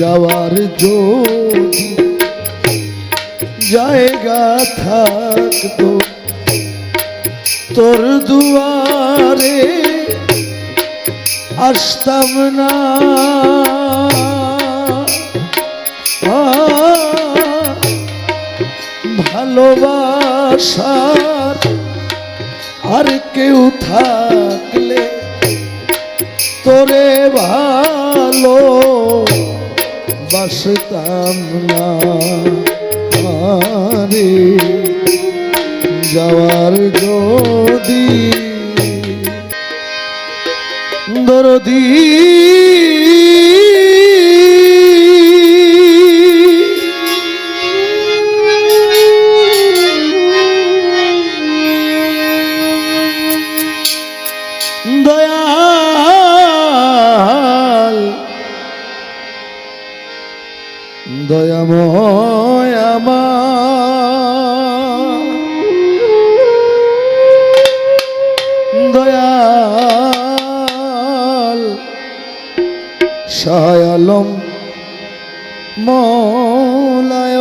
যাওয়ার যদি জায়গা থাকতো তোর দুয়ারে আসতাম না। ভালোবাসার আর কেউ থাকলে তোরে ভালো বাসতাম না। আরে যাওয়ার যদি দরদি শায়ালম মৌলায়।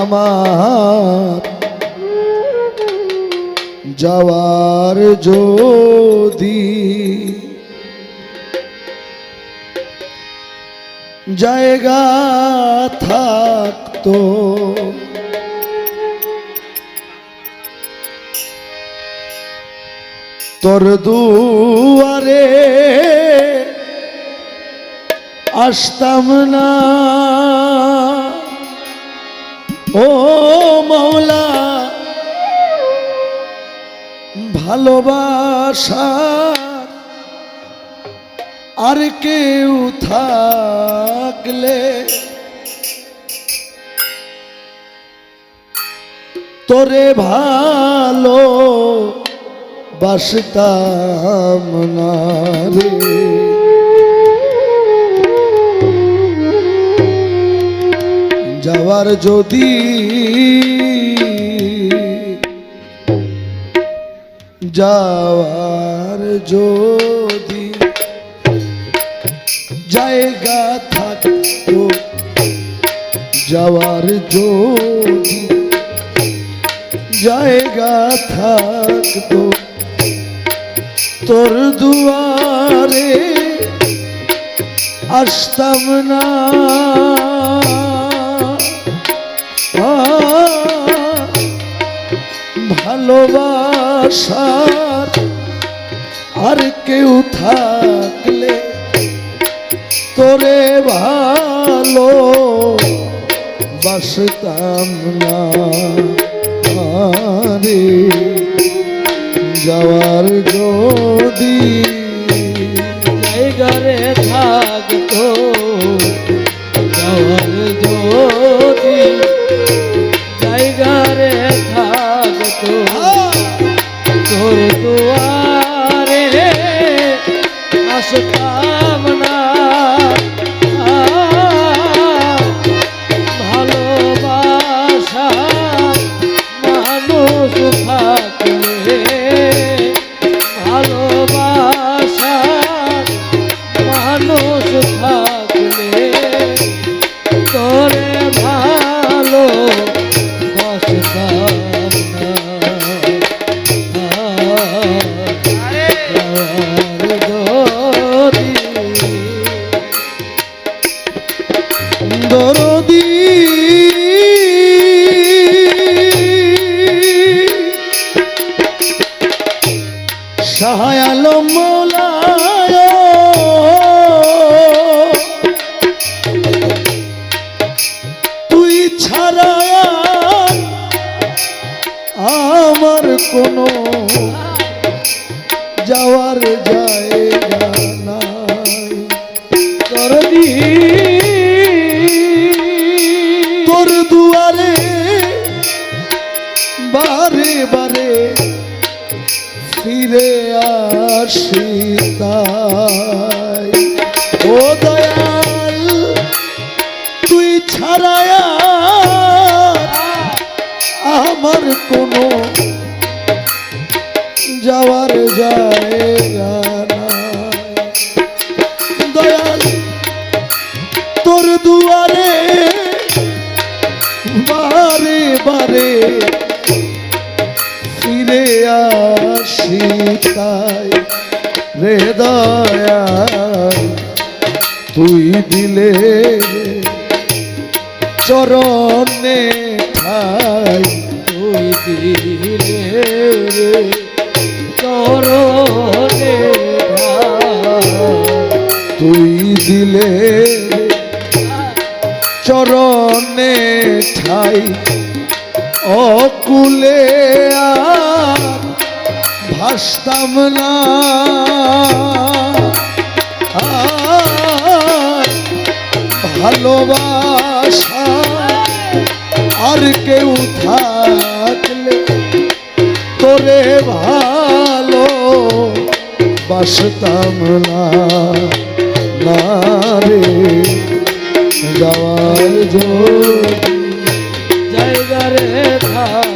আমার যাওয়ার যদি জায়গা থাকতো তোর দুয়ারে আসতাম না। ও মৌলা ভালোবাসা আর কেউ থাকলে তোরে ভালো বাসতাম না রে। যাওয়ার যদি যাওয়ার যদি জায়গা থাকতো যাওয়ার যদি জায়গা থাকতো তোর দুয়ারে আসতাম না। ভালোবাসার আর কেউ থাকলে তোরে ভালো বাসতাম না। আরে যাওয়ার যদি ঘরে থাকতো যাওয়ার যদি বারে বারে ফিরে আসি ও দয়াল, তুই ছাড়ায় আমার কোনো যাওয়ার জায়গা। দয়াল, তোর দুয়ারে বারে বারে ফিরে আসি তাই রে দয়াল, তুই দিলে চরণে ঠাই, তুই দিলে রে চরণে তুই দিলে চরণে ঠাই, অকুলে আর ভাসতাম না। ভালোবাসা, আর কেউ থাকলে তোরে ভালো বাসতাম না রে, যাওয়ার যদি জায়গা রে থাকতো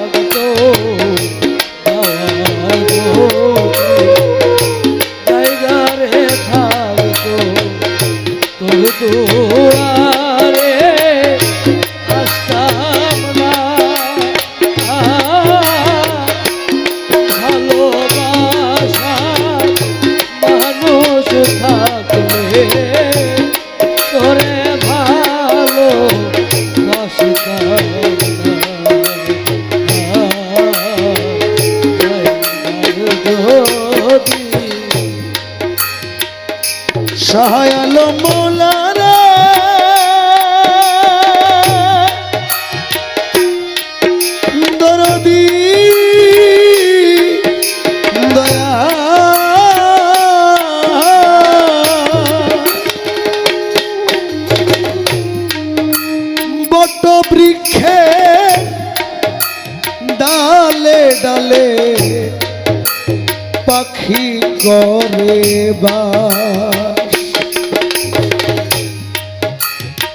পাখি করে বাস।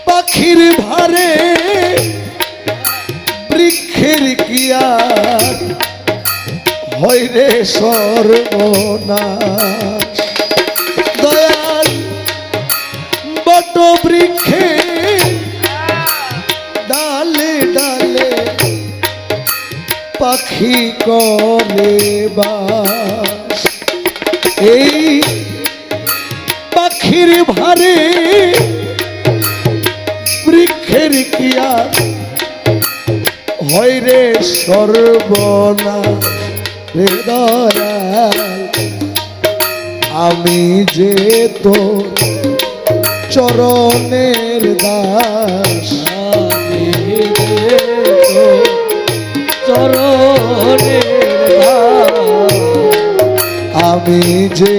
পাখির ভারে বৃক্ষের কিয়া হয় রে সর্বনাশ। দয়াল বট বৃক্ষে ডালে ডালে পাখি করে বাস। এই পাখির ভারে বৃক্ষের কিয়া। হয় রে সর্বনা আমি যে তো চরণের দাস। আমি চরণের আমি যে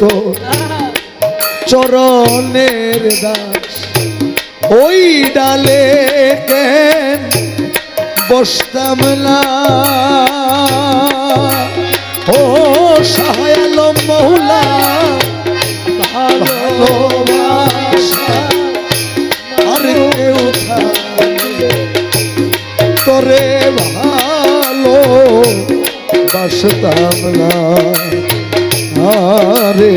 তো চরণের দাস, ওই ডালে কেন বসতাম না? ও সহায়াল মৌলা ভালোবাসা থাকলে ভালো বাসতাম না। আরে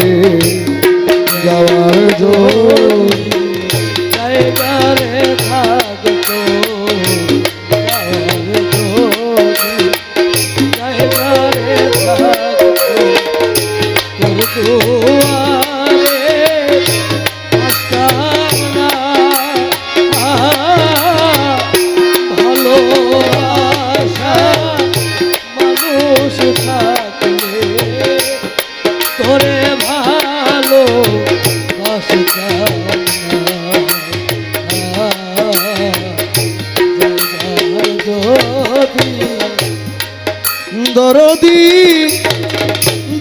দরদি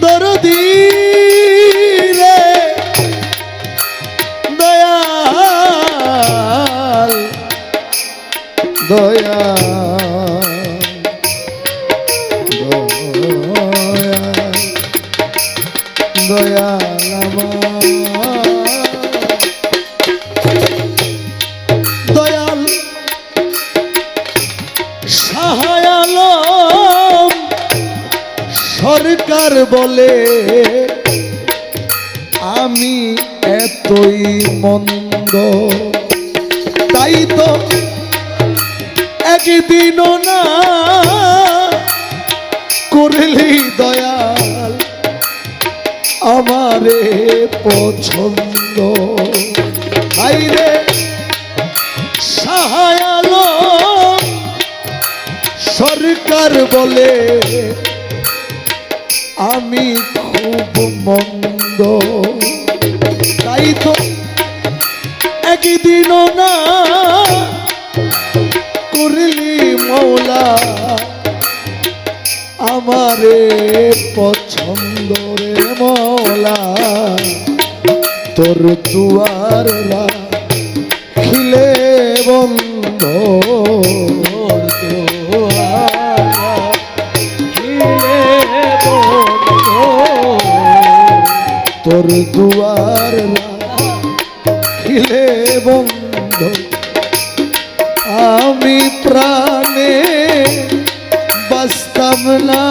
দরদি রে দয়াল দয়াল দয়াল দয়াল আমার। বলে, আমি এতই মন্দ। তাই তো একদিনও না করলি দয়াল আমারে পছন্দ। আইরে সাহায়ালো সরকার বলে আমি খুব মন্দ। তাই তো একদিনও না করলি মৌলা। আমারে পছন্দ রে মৌলা। তোর দুয়ার খিলে বন্ধ। তোর দুয়ার খিলে বন্ধ। আমি প্রাণে বাস্তব না।